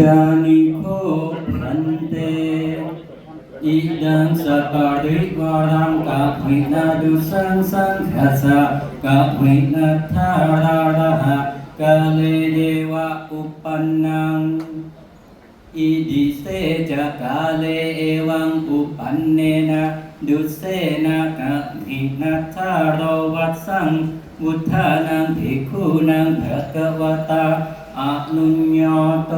ยานิโคพันเตอิดังสปาริวารังกัปวินาดุสังสังฆสะกัปวินาทาราระหะกาเลเดวะอุปันนังอิดิเสจะกาเลเอวังอุปันเนนะดุเสนะกะภินัทธาโรวัสสังวุฒานังภิกขุนังภะคะวตา อนุญาโต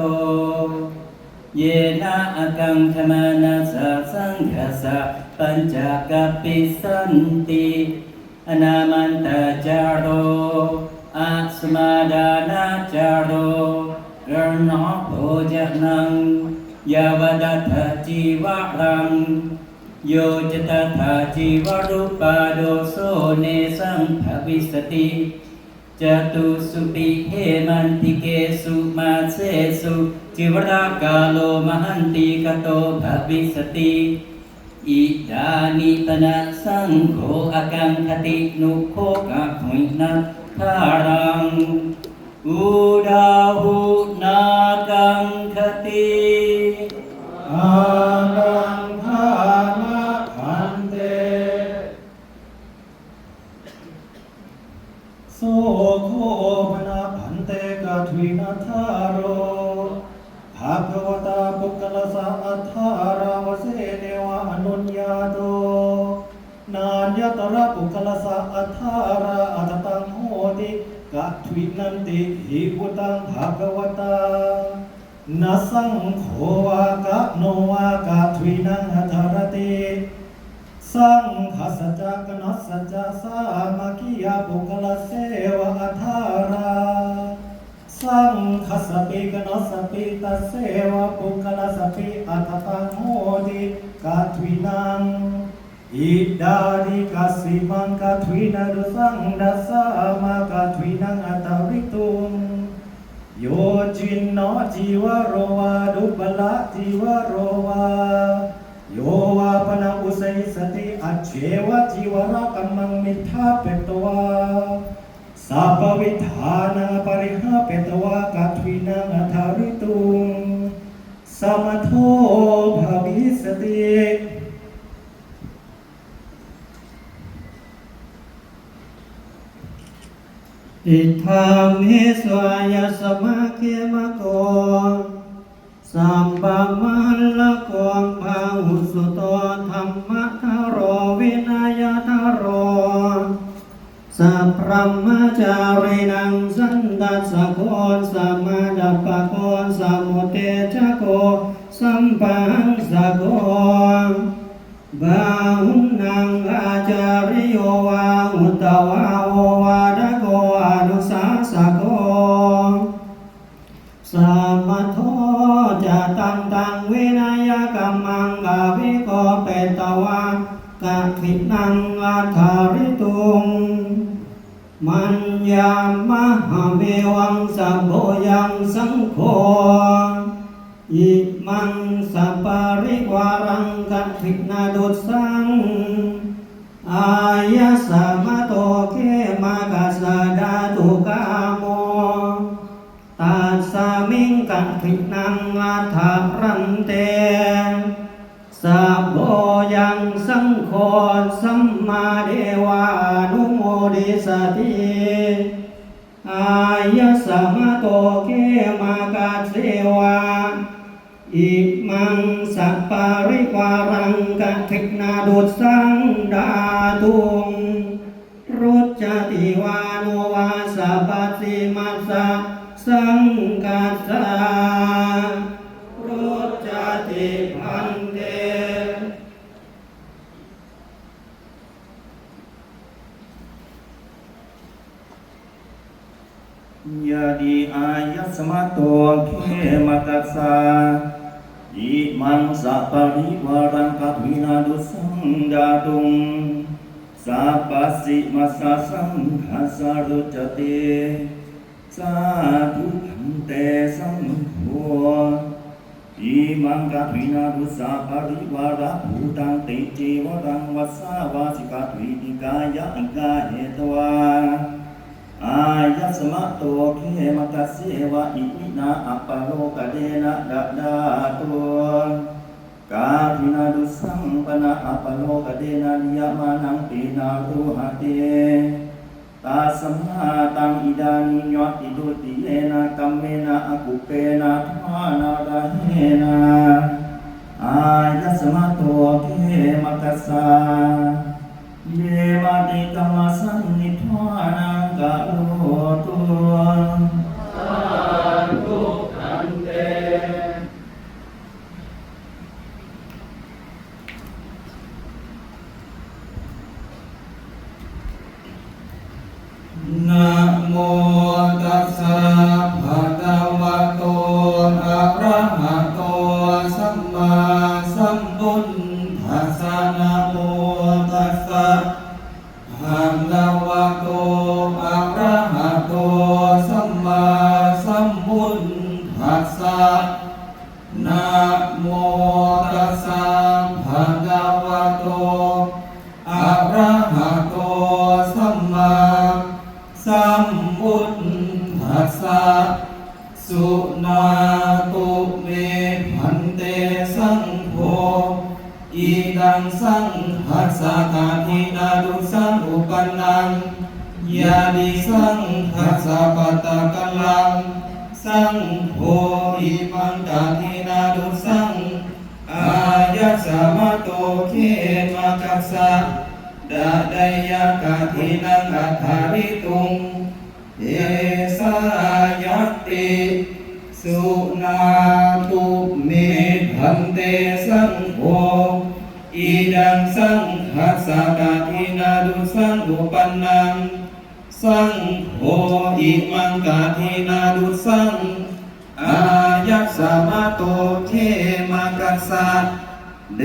เยนะอากังธรรมานาสะสังฆสะปัญจกัปปิสันติอนามันตจาโรอาสมาดานาจาโรกรณอโภจนังยาวดัตถจีวรังโยจตถาจีวรุปาโดโซเนสังภวิสติ จตุสุปิเหมันติเกสุมาเสสุจิวรากาโลมหันติกโตภวิสติอิดานิตนะสังโฆอากังคตินุโคกะหุยนัทารังอุดาหุนากังคติ ตระปุกลสะอัทาราอัตตังโหติกะทวินันติหิพุตังภาควตานาสังโฆวากะโนวากะทวีนังอัทรติสังฆสัจกนัสสัจสามาคิยาปุกลเสวะอัทาราสังฆสปิกนัสสปิตเสวะปุกลสปิอัตตังโหติกะทวีนัง อิดาดิกัสิมังกะทวีนาดุสังดัสามากะทวีนังอัตาริตุงโยจินโนจีวโรวาดุปละจีวโรวาโยวาปนาอุสัยสติอัจเฉวะจีวรกัมมังมิทาเปตวาสัพวิธานาปริหาเปตวากัทวินังอัทาริตุงสมโทภาวิสติ อิทามิสวายสมาเกมะโกสัมปะมันละกวงพาหุสุโตธรรมะทาโรวินัยทาโรสัพพมจารินังสันตัสสะโกสัมมาดัปปะโกสัมมุเตชะโกสัมปังสะโกบาหุนังอาจาริโยวาอุตตวา กาวิโกเปตวากะขินังอาคาริตุงมัญญามหาเมวังสัพโพยังสังโฆอิมังสัปปาริวารังกัตถินาดุสัง อายะสามโตเกมากาสดาตุกาโมตัสสามิงกัตถินังอัฏฐรันเต ยังสังโฆสัมมาเดวานุโมดิสติอายะสามโตเกมากาเสวาอิมังสัปปาริวารังกะทิกนาดุสังดาตุงรุจจติวาโนวาสัพพสิมัสสะสังกัสสะรุจจติพันเต ยาดีอายัสมาโตเขมตัสสะอิมังสัปปะริวารังกัตวินาดุสังดาตุงสัพพสิมัสสะสังฆาสารุจเตสาธุพันเตสังโฆอิมังกัตวินาดุสัปะริวาระภูตังติจีวรังวัสสาวาสิกาตวินิกายะอังกาเหตวา อายสมะโตเคมกัสเสวะอิมินาอัปปะโลกเดนะดะดาตัวกาทินาดุสังปนะอัปปะโลกเดนะนิยมานังปีนารุหะเตตาสมมาตังอิดานิยติดุติเยนะกัมเมนะอกุเปนะทานาราเฮนะอายสมะโตเคมกัสสาเยวาติกามสันนิทวานัง กะโลตุนะโมตัสสะภะคะวะโตอะระหะโตสัมมาสัมพุทธัสสะนะโมตัสสะ กาทินาดุสังอุปันนังยาดิสังหัสสะปัตตะกัลลัง สังโฆอิปังกาทินาดุสังอายัสสะมะโตเคมากัสสะดะไดยกาทินังอัฏฐาริตุงเอสายติสุนาตุเมพันเตสังโฆอีดังสัง หัสสะกาทินาดุสังอุปันนัง สังโฆอิมังกาทินาดุสัง อายัสมะโตเทมากัสสะเด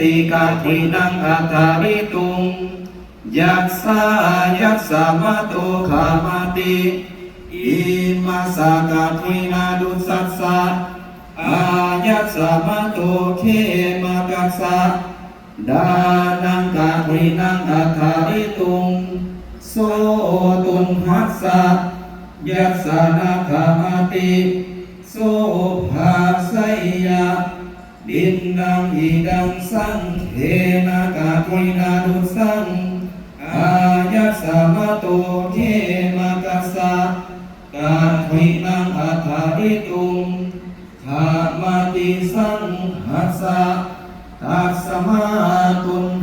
ติกาทินังอัตตาริตุง ยัสสะยัสสะมะโตขามาติอิมาสากาทินาดุสัสสะอายัสมะโตเคมากัสสะ ดานังกาทินังอัฏฐาริตุงโสตุนหัสสะยัสสะนาคามาติโสภาสยะดินนังอิดังสังเทนากาทินาดุสังอายัสสมะโตเทมากัสสะกาทินังอัฏฐาริตุงขามาติสังหัสสะตั জান্নাতুন